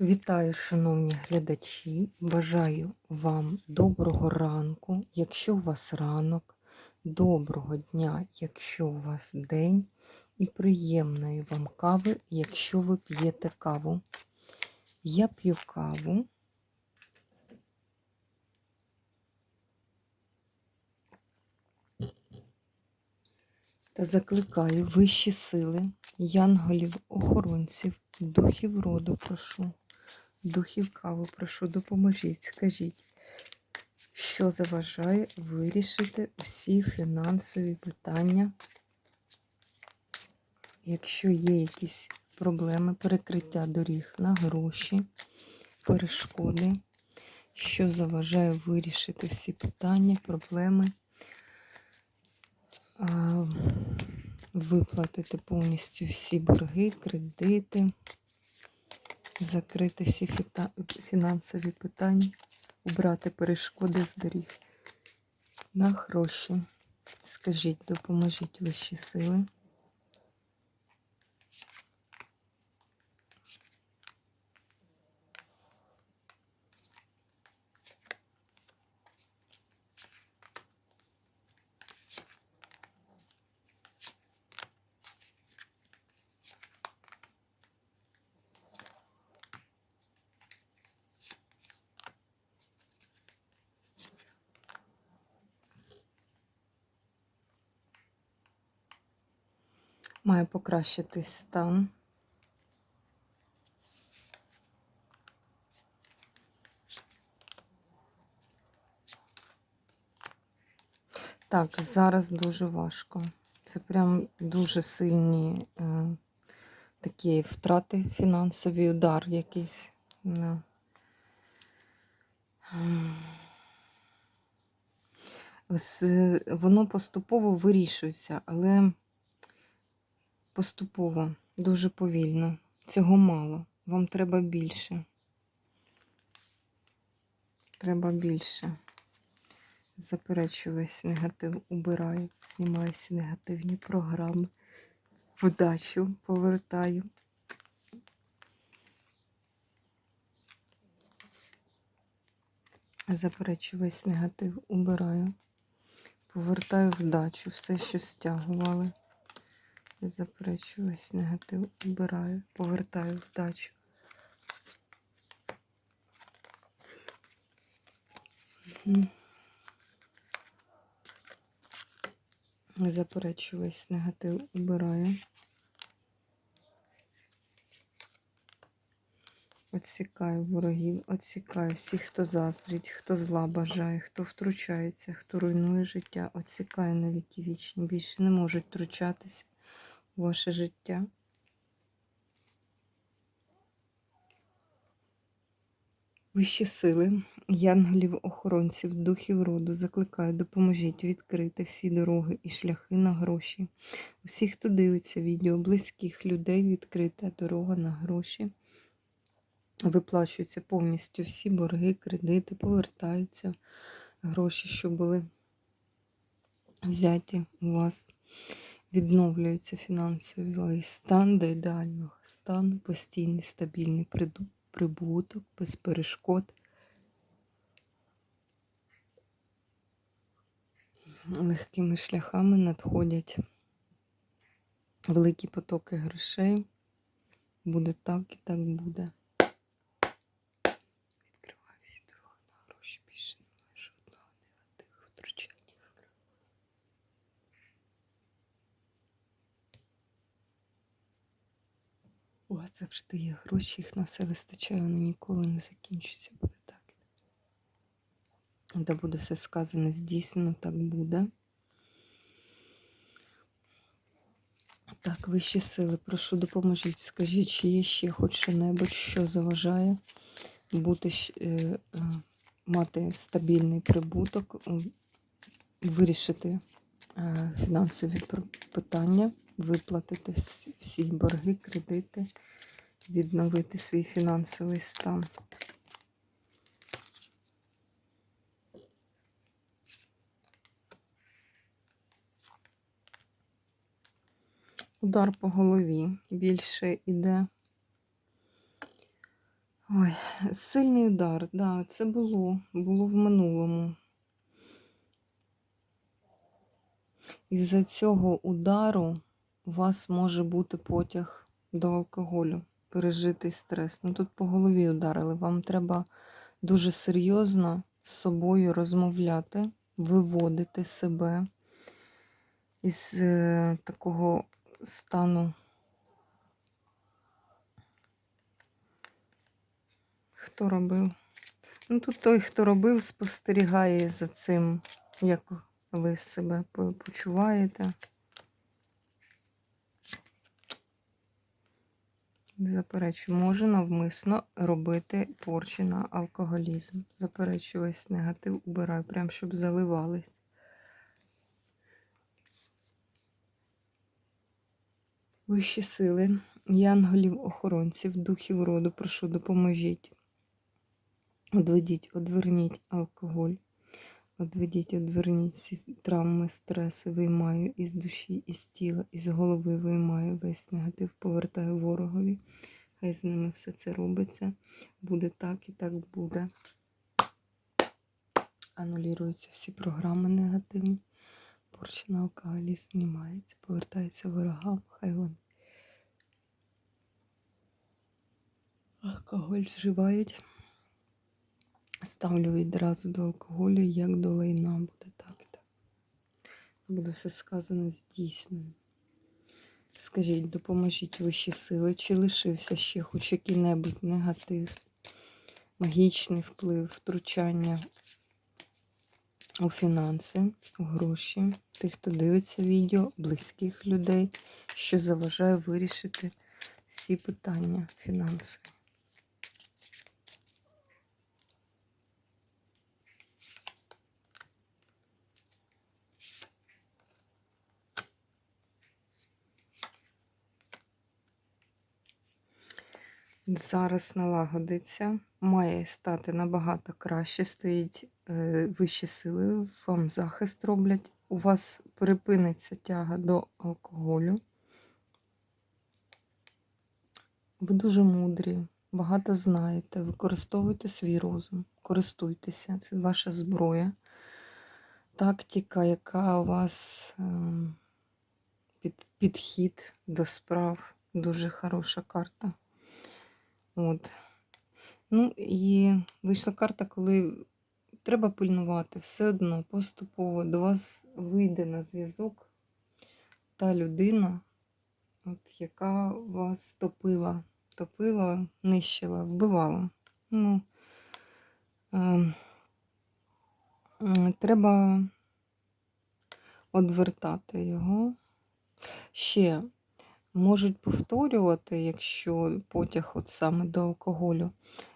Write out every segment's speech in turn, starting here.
Вітаю, шановні глядачі! Бажаю вам доброго ранку, якщо у вас ранок, доброго дня, якщо у вас день, і приємної вам кави, якщо ви п'єте каву. Я п'ю каву. Та закликаю вищі сили, янголів, охоронців, духів роду прошу, духів каву прошу, допоможіть, скажіть, що заважає вирішити усі фінансові питання, якщо є якісь проблеми, перекриття доріг на гроші, перешкоди, що заважає вирішити всі питання, проблеми. Виплатити повністю всі борги, кредити, закрити всі фіта- фінансові питання, убрати перешкоди з доріг на гроші. Скажіть, допоможіть вищі сили. Має покращитись стан. Так, зараз дуже важко. Це прям дуже сильні е, такі втрати, фінансовий удар якийсь. Да. Воно поступово вирішується, але поступово, дуже повільно. Цього мало. Вам треба більше. Треба більше. Заперечую весь негатив, убираю, знімаю всі негативні програми. Вдачу повертаю. Заперечую весь негатив, убираю. Повертаю вдачу, все, що стягували. Заперечую весь негатив, убираю, повертаю вдачу. Мгм. Заперечую весь негатив, убираю. Отсікаю ворогів, отсікаю всіх, хто заздрить, хто зла бажає, хто втручається, хто руйнує життя, отсікаю на віки вічні. Більше не можуть втручатися ваше життя. Вищі сили, янголів, охоронців, духів роду закликаю, допоможіть відкрити всі дороги і шляхи на гроші. Усі, хто дивиться відео, близьких людей відкрита дорога на гроші. Виплачуються повністю всі борги, кредити, повертаються гроші, що були взяті у вас. Відновлюється фінансовий стан до ідеального стану, постійний стабільний прибуток, без перешкод. Легкими шляхами надходять великі потоки грошей. Буде так і так буде. Відкриваю всі дороги на гроші, більше немає жодного негативу втручання. У вас завжди є гроші, їх на все вистачає, вони ніколи не закінчуються. Буде так. Де буде все сказане, здійснено, так буде. Так, вищі сили, прошу допоможіть. Скажіть, чи є ще хоч що-небудь, що заважає бути е, е, мати стабільний прибуток, вирішити е, фінансові питання, виплатити всі- борги, кредити, відновити свій фінансовий стан. Удар по голові більше іде. Ой, сильний удар, да, це було, було в минулому. Із-за цього удару у вас може бути потяг до алкоголю, пережитий стрес. Ну тут по голові ударили. Вам треба дуже серйозно з собою розмовляти, виводити себе із е, такого стану. Хто робив? Ну, тут той, хто робив, спостерігає за цим, як ви себе почуваєте. Заперечую, може навмисно робити порчі на алкоголізм. Заперечую весь негатив, убираю, прям щоб заливались. Вищі сили, янголів-охоронців, духів роду, прошу, допоможіть. Одведіть, одверніть алкоголь. Одведіть, одверніть всі травми, стреси, виймаю із душі, із тіла, із голови виймаю весь негатив, повертаю ворогові. Хай з ними все це робиться. Буде так і так буде. Анулюються всі програми негативні. Порча на алкоголізм знімається, повертається ворогам, хай вони алкоголь вживають. Ставлю відразу до алкоголю, як до лайна буде так і так. Буде все сказано здійснено. Скажіть, допоможіть вищі сили, чи лишився ще хоч який-небудь негатив, магічний вплив, втручання у фінанси, у гроші, тих, хто дивиться відео, близьких людей, що заважає вирішити всі питання фінансові. Зараз налагодиться, має стати набагато краще. Стоїть е, вищі сили, вам захист роблять. У вас припиниться тяга до алкоголю. Ви дуже мудрі, багато знаєте, використовуйте свій розум, користуйтеся, це ваша зброя. Тактика, яка у вас е, під, підхід до справ, дуже хороша карта. От. Ну і вийшла карта, коли треба пильнувати все одно поступово до вас вийде на зв'язок та людина, от, яка вас топила, топила, нищила, вбивала. Ну, е, е, треба одвертати його. Ще можуть повторювати, якщо потяг от саме до алкоголю,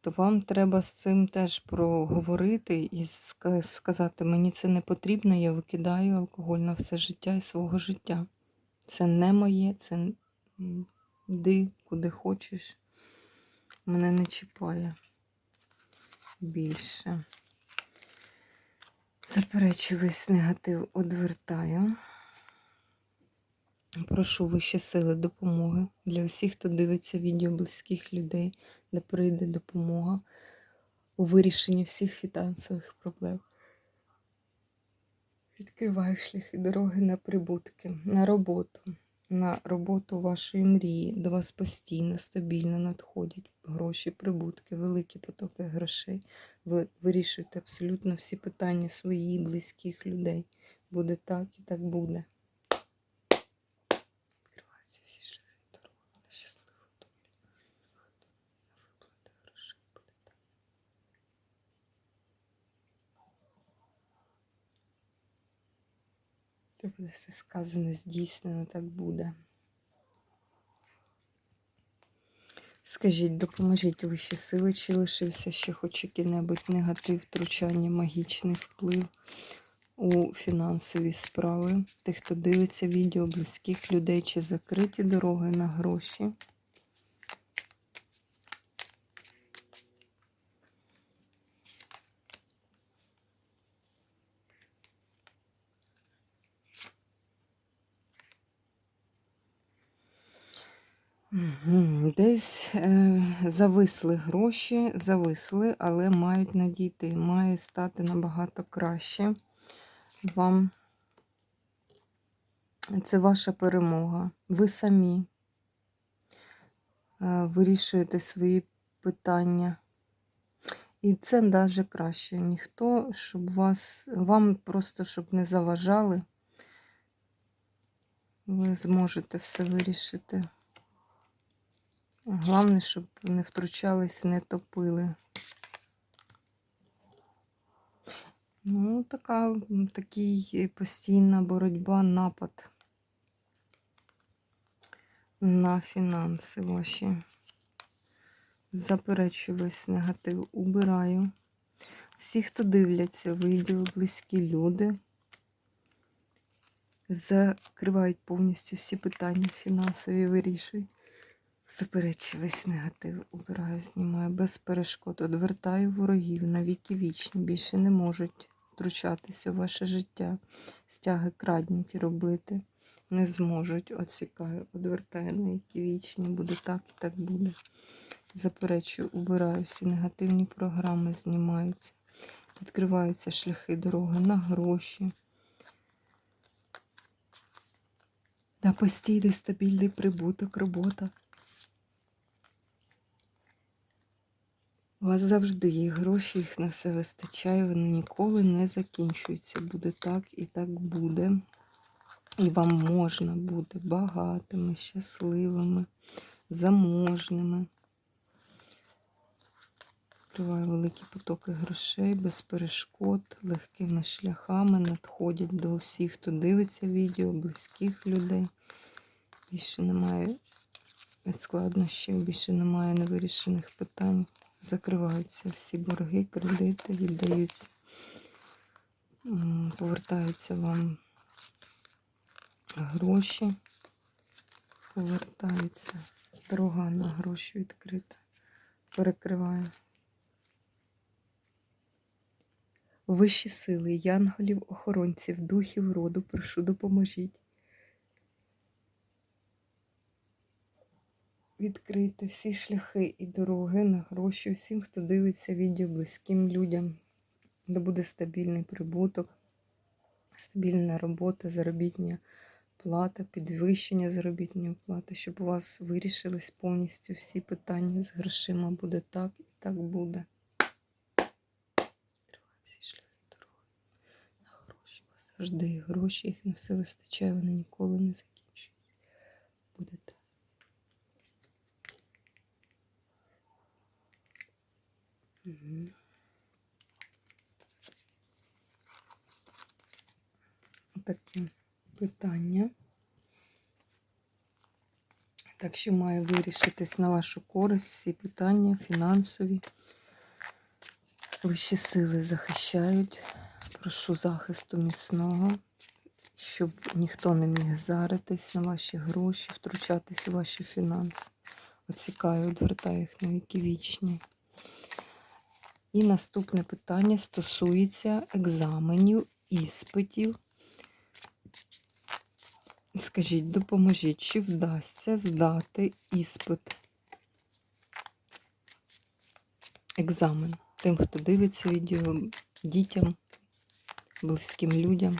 то вам треба з цим теж проговорити і сказати, мені це не потрібно, я викидаю алкоголь на все життя і свого життя. Це не моє, це йди куди хочеш. Мене не чіпає більше. Заперечую весь негатив, одвертаю. Прошу вищі сили допомоги для усіх, хто дивиться відео близьких людей, де прийде допомога у вирішенні всіх фінансових проблем. Відкриваю шляхи дороги на прибутки, на роботу, на роботу вашої мрії. До вас постійно, стабільно надходять гроші, прибутки, великі потоки грошей. Ви вирішуєте абсолютно всі питання своїх близьких людей. Буде так і так буде. Відкриваються всі шляхи дороги на щасливу долю. Виплати грошей буде так. Буде все сказано, здійснено, так буде. Скажіть, допоможіть вищі сили, чи лишився ще хоч який-небудь негатив, втручання, магічний вплив у фінансові справи. Тих, хто дивиться відео близьких людей, чи закриті дороги на гроші. Десь е, зависли гроші, зависли, але мають надійти. Має стати набагато краще вам. Це ваша перемога. Ви самі е, вирішуєте свої питання. І це навіть краще. Ніхто, щоб вас, вам просто щоб не заважали, ви зможете все вирішити. Головне, щоб не втручались, не топили. Ну, така, такий постійна боротьба, напад на фінанси ваші. Заперечую весь негатив, убираю. Всі, хто дивляться відео, близькі люди, закривають повністю всі питання фінансові, вирішують. Заперечую весь негатив, убираю, знімаю без перешкод, одвертаю ворогів на віки вічні, більше не можуть втручатися в ваше життя, стяги крадники робити. Не зможуть, отсікаю, одвертаю на віки вічні, буде так і так буде. Заперечую, убираю всі негативні програми, знімаються, відкриваються шляхи дороги на гроші. На постійний стабільний прибуток, робота. Вас завжди є гроші, їх на все вистачає, вони ніколи не закінчуються. Буде так і так буде. І вам можна бути багатими, щасливими, заможними. Відкриваю великі потоки грошей без перешкод, легкими шляхами надходять до всіх, хто дивиться відео, близьких людей. Більше немає складнощів, більше немає невирішених питань. Закриваються всі борги, кредити, віддаються, повертаються вам гроші, повертаються. Дорога на гроші відкрита. Перекриваю. Вищі сили, янголів, охоронців, духів роду, прошу, допоможіть. Відкрити всі шляхи і дороги на гроші всім, хто дивиться відео близьким людям, де буде стабільний прибуток, стабільна робота, заробітня плата, підвищення заробітної плати, щоб у вас вирішились повністю всі питання з грошима. Буде так і так буде. Завжди гроші, їх не все вистачає, вони ніколи не закінчуються. Буде так. Такі питання. Так що має вирішитись на вашу користь всі питання фінансові. Вищі сили захищають. Прошу захисту міцного, щоб ніхто не міг заритись на ваші гроші, втручатись у ваші фінанси. Оцікаю, відвертаю їх на віки вічні. І наступне питання стосується екзаменів, іспитів. Скажіть, допоможіть, чи вдасться здати іспит? Екзамен тим, хто дивиться відео, дітям, близьким людям.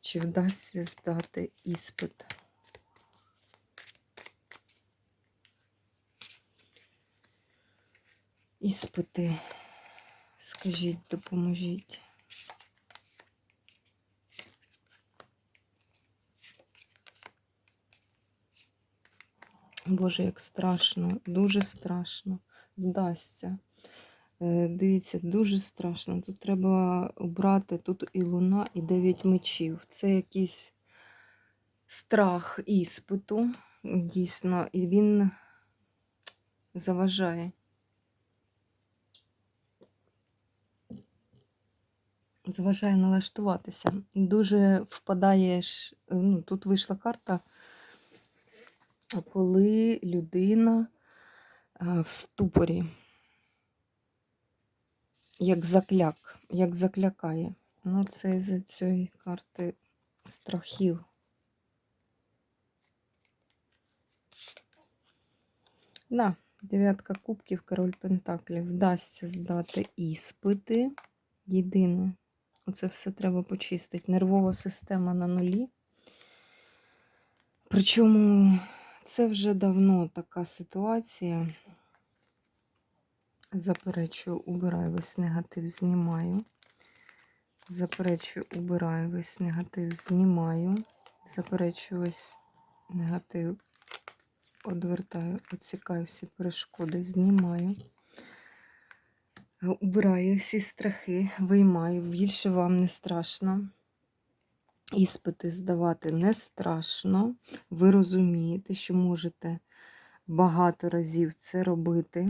Чи вдасться здати іспит? Іспити, скажіть, допоможіть. Боже, як страшно, дуже страшно. Вдасться. Е, Дивіться, дуже страшно. Тут треба обрати тут і луна, і дев'ять мечів. Це якийсь страх іспиту, дійсно, і він заважає. Заважає налаштуватися. Дуже впадаєш, ну, тут вийшла карта, коли людина в ступорі, як закляк, як заклякає. Ну, це з цієї карти страхів. Да, дев'ятка кубків, король Пентаклів. Вдасться здати іспити. Єдине, оце все треба почистити. Нервова система на нулі. Причому це вже давно така ситуація. Заперечую, убираю весь негатив, знімаю. Заперечую, убираю весь негатив, знімаю. Заперечую весь негатив, одвертаю, відсікаю всі перешкоди, знімаю. Убираю всі страхи, виймаю. Більше вам не страшно. Іспити здавати не страшно. Ви розумієте, що можете багато разів це робити.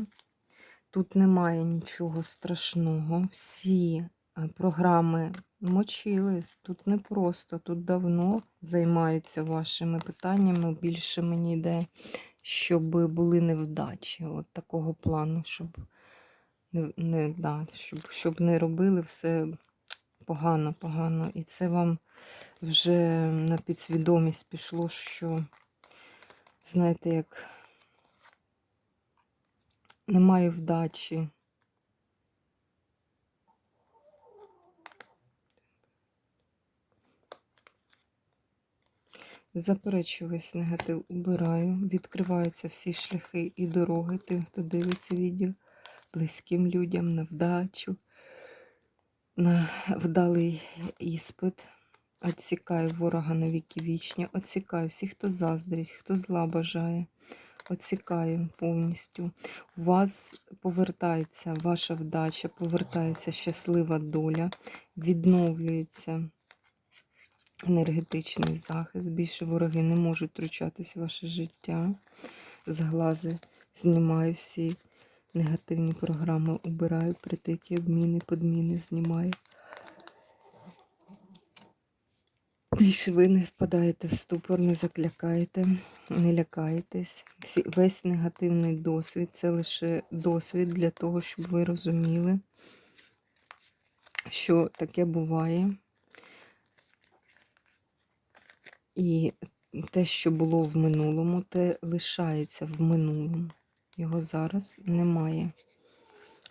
Тут немає нічого страшного. Всі е, програми мочили. Тут не просто, тут давно займаються вашими питаннями. Більше мені йде, щоб були невдачі. От такого плану, щоб не, не, да, щоб, щоб не робили все погано, погано. І це вам вже на підсвідомість пішло, що, знаєте, як немає вдачі. Заперечую весь негатив, убираю, відкриваються всі шляхи і дороги тим, хто дивиться відео, близьким людям на вдачу, на вдалий іспит. Отсікаю ворога на віки вічні, отсікаю всіх, хто заздрить, хто зла бажає. Отсікаю повністю. У вас повертається ваша вдача, повертається щаслива доля, відновлюється енергетичний захист. Більше вороги не можуть втручатись в ваше життя. Зглази знімаю всі негативні програми, убираю притики, обміни, подміни знімаю. Більше ви не впадаєте в ступор, не заклякаєте, не лякаєтесь. Всі, весь негативний досвід це лише досвід для того, щоб ви розуміли, що таке буває. І те, що було в минулому, те лишається в минулому. Його зараз немає.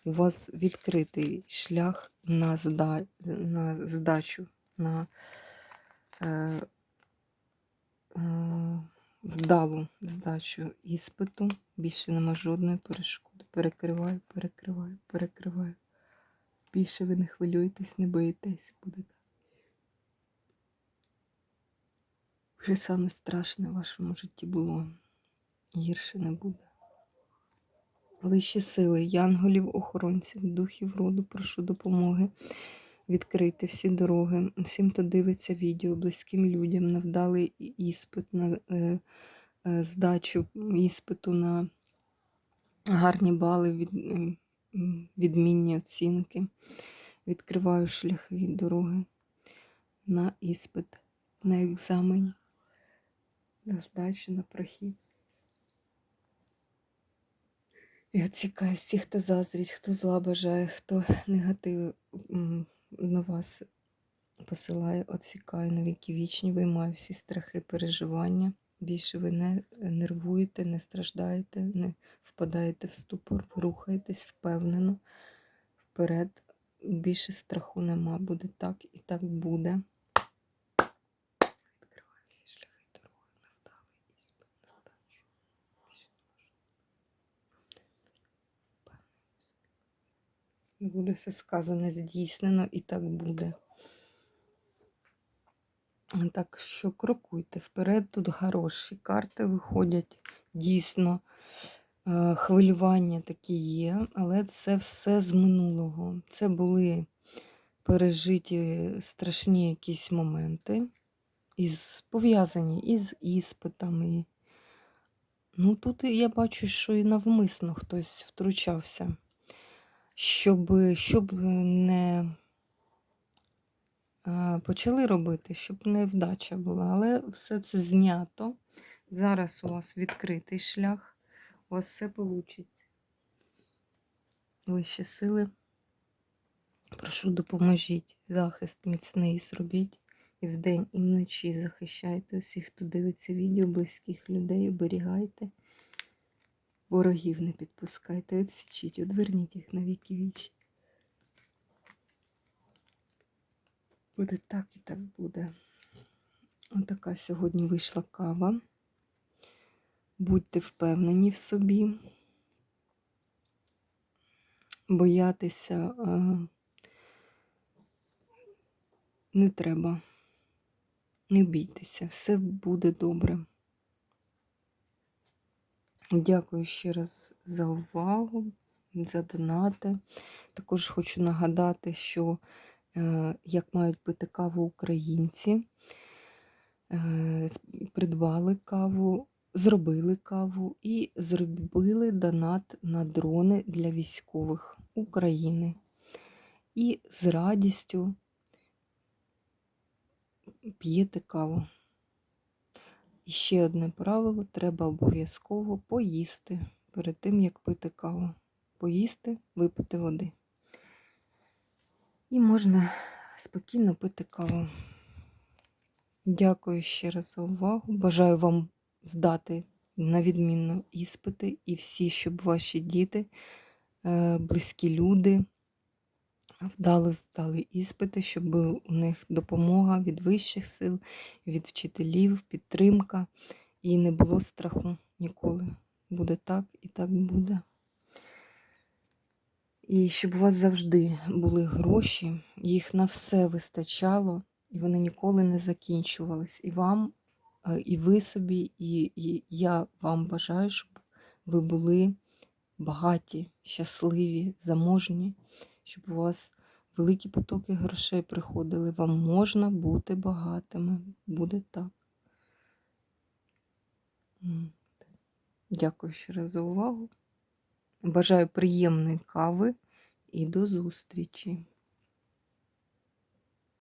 У вас відкритий шлях на, зда... на здачу, на е, е, вдалу здачу іспиту. Більше нема жодної перешкоди. Перекриваю, перекриваю, перекриваю. Більше ви не хвилюєтесь, не боїтесь, буде так. Вже саме страшне в вашому житті було. Гірше не буде. Вищі сили, янголів, охоронців, духів роду, прошу допомоги. Відкрити всі дороги, всім, хто дивиться відео, близьким людям, на вдалий іспит, на е, е, здачу іспиту на гарні бали, від, е, відмінні оцінки. Відкриваю шляхи дороги на іспит, на екзамені, на здачу, на прохід. І відсікаю всіх, хто заздрить, хто зла бажає, хто негатив на вас посилає, відсікаю на віки вічні, виймаю всі страхи, переживання. Більше ви не нервуєте, не страждаєте, не впадаєте в ступор, рухаєтесь впевнено вперед. Більше страху нема, буде так і так буде. Відкриваю всі шляхи дороги на вдалий іспит, на здачу. Більше не можу. І буде все сказане, здійснено, і так буде. Так що крокуйте вперед, тут хороші карти виходять. Дійсно, е, хвилювання такі є, але це все з минулого. Це були пережиті страшні якісь моменти, із, пов'язані із іспитами. Ну, тут я бачу, що і навмисно хтось втручався щоб, щоб не почали робити, щоб не вдача була. Але все це знято. Зараз у вас відкритий шлях, у вас все вийде. Вищі сили. Прошу, допоможіть. Захист міцний зробіть. І вдень, і вночі захищайте усіх, хто дивиться відео, близьких людей, оберігайте. Ворогів не підпускайте, відсічіть, одверніть їх на віки вічі. Буде так і так буде. Отака сьогодні вийшла кава. Будьте впевнені в собі. Боятися е, не треба. Не бійтеся, все буде добре. Дякую ще раз за увагу, за донати. Також хочу нагадати, що е, як мають пити каву українці, е, придбали каву, зробили каву і зробили донат на дрони для військових України. І з радістю п'єте каву. І ще одне правило: треба обов'язково поїсти перед тим, як пити каву. Поїсти, випити води. І можна спокійно пити каву. Дякую ще раз за увагу. Бажаю вам здати на відмінно іспити і всі, щоб ваші діти, е, близькі люди вдало здали іспити, щоб у них допомога від вищих сил, від вчителів, підтримка і не було страху ніколи. Буде так і так буде. І щоб у вас завжди були гроші, їх на все вистачало, і вони ніколи не закінчувались. І вам, е, і ви собі, і, і я вам бажаю, щоб ви були багаті, щасливі, заможні, щоб у вас великі потоки грошей приходили. Вам можна бути багатими. Буде так. Дякую ще раз за увагу. Бажаю приємної кави і до зустрічі!